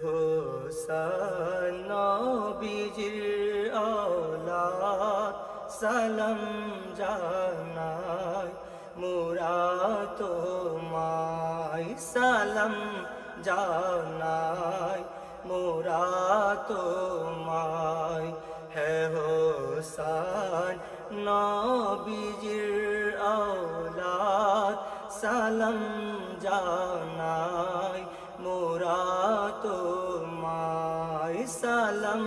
হোসেন নবীজির আওলাদ সালাম জানাই মোরা তোমায় সালাম জানাই মোরা তোমায় হে হোসেন নবীজির আওলাদ সালাম জানাই মোরা তোমায় সালাম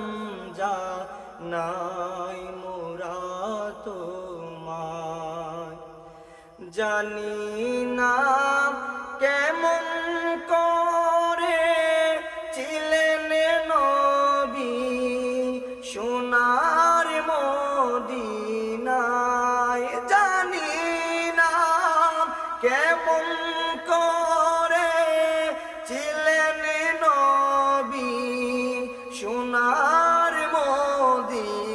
জানাই মোরা তোমায়। জানি না কেমন করে ছিলেন নবী, সোনার মদিনায়। জানি না কেমন করে সোনার মদিনায়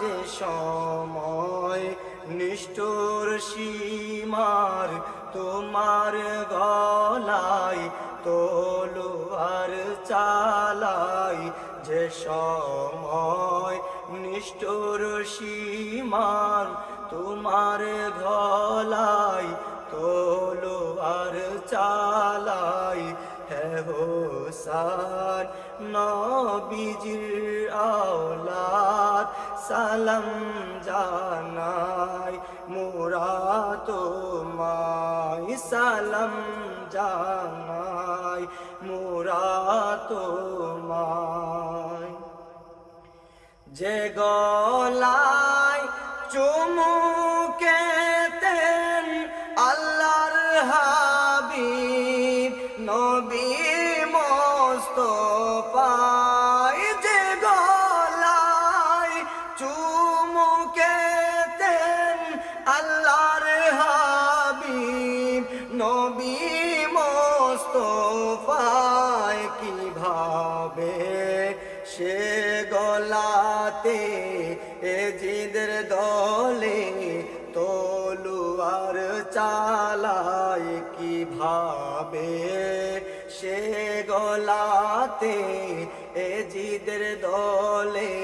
যে সময় নিষ্ঠুর সীমার তোমার গলায় তোলোয়ার চালাই যে সময় নিষ্ঠুর সীমার তোমার গলায় হোসান, নবীজির আওলাদ, সালাম জানাই মোরা তোমায় সালাম জানাই মোরা তোমায় যে গলায় চুমুকেতেন আল্লাহর হাবিব, নবী মোস্তফায় যে গলায় চুমুকেতেন আল্লাহর হাবিব। নবী মোস্তফায় কীভাবে সে গলাতে এ জিদের দলে তলুয়ার চালায় কীভাবে সে গলাতে এ জিদের দলে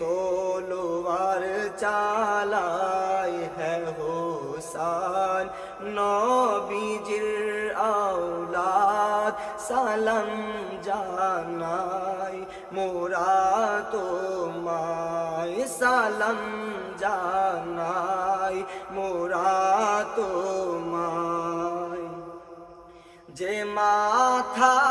তলুয়ার চালায় হ্যাঁ হোসান, নবীজির আওলাদ সালাম জানাই, মোরা তোমায় সালাম জানাই, মোরা তোমায় যে মাথা